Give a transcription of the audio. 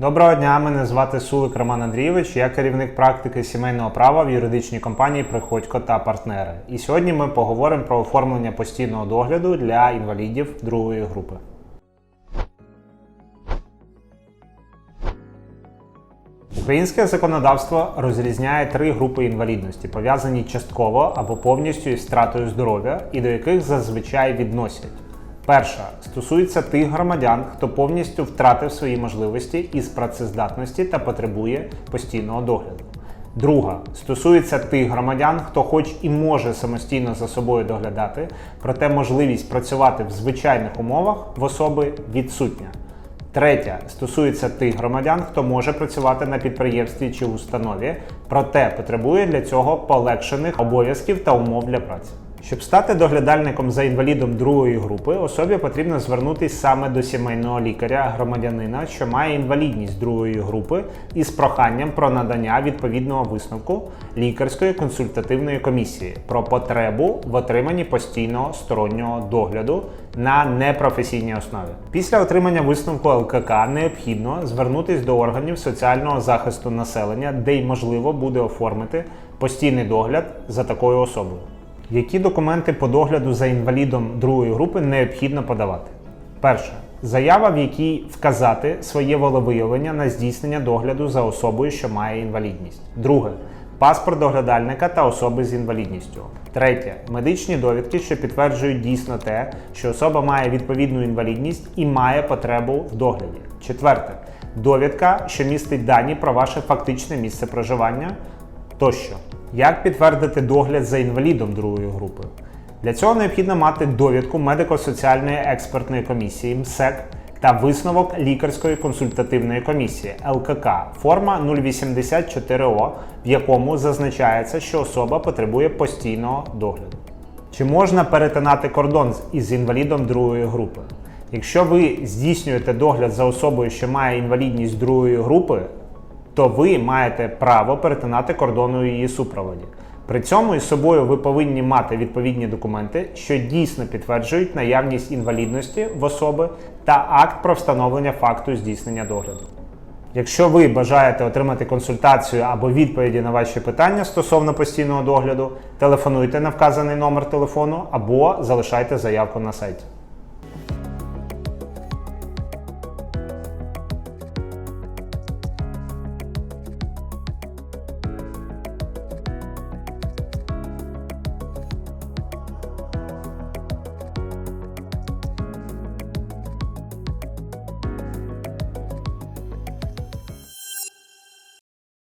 Доброго дня, мене звати Сулик Роман Андрійович. Я керівник практики сімейного права в юридичній компанії Приходько та партнери. І сьогодні ми поговоримо про оформлення постійного догляду для інвалідів другої групи. Українське законодавство розрізняє три групи інвалідності, пов'язані частково або повністю із втратою здоров'я, і до яких зазвичай відносять. Перша стосується тих громадян, хто повністю втратив свої можливості із працездатності та потребує постійного догляду. Друга стосується тих громадян, хто хоч і може самостійно за собою доглядати, проте можливість працювати в звичайних умовах в особи відсутня. Третя стосується тих громадян, хто може працювати на підприємстві чи установі, проте потребує для цього полегшених обов'язків та умов для праці. Щоб стати доглядальником за інвалідом другої групи, особі потрібно звернутися саме до сімейного лікаря громадянина, що має інвалідність другої групи, із проханням про надання відповідного висновку лікарської консультативної комісії про потребу в отриманні постійного стороннього догляду на непрофесійній основі. Після отримання висновку ЛКК необхідно звернутися до органів соціального захисту населення, де й можливо буде оформити постійний догляд за такою особою. Які документи по догляду за інвалідом другої групи необхідно подавати? Перше. Заява, в якій вказати своє волевиявлення на здійснення догляду за особою, що має інвалідність. Друге. Паспорт доглядальника та особи з інвалідністю. Третє. Медичні довідки, що підтверджують дійсно те, що особа має відповідну інвалідність і має потребу в догляді. Четверте. Довідка, що містить дані про ваше фактичне місце проживання тощо. Як підтвердити догляд за інвалідом другої групи? Для цього необхідно мати довідку медико-соціальної експертної комісії МСЕК та висновок лікарської консультативної комісії ЛКК форма 084О, в якому зазначається, що особа потребує постійного догляду. Чи можна перетинати кордон із інвалідом другої групи? Якщо ви здійснюєте догляд за особою, що має інвалідність другої групи, то ви маєте право перетинати кордон у її супроводі. При цьому із собою ви повинні мати відповідні документи, що дійсно підтверджують наявність інвалідності в особи та акт про встановлення факту здійснення догляду. Якщо ви бажаєте отримати консультацію або відповіді на ваші питання стосовно постійного догляду, телефонуйте на вказаний номер телефону або залишайте заявку на сайті.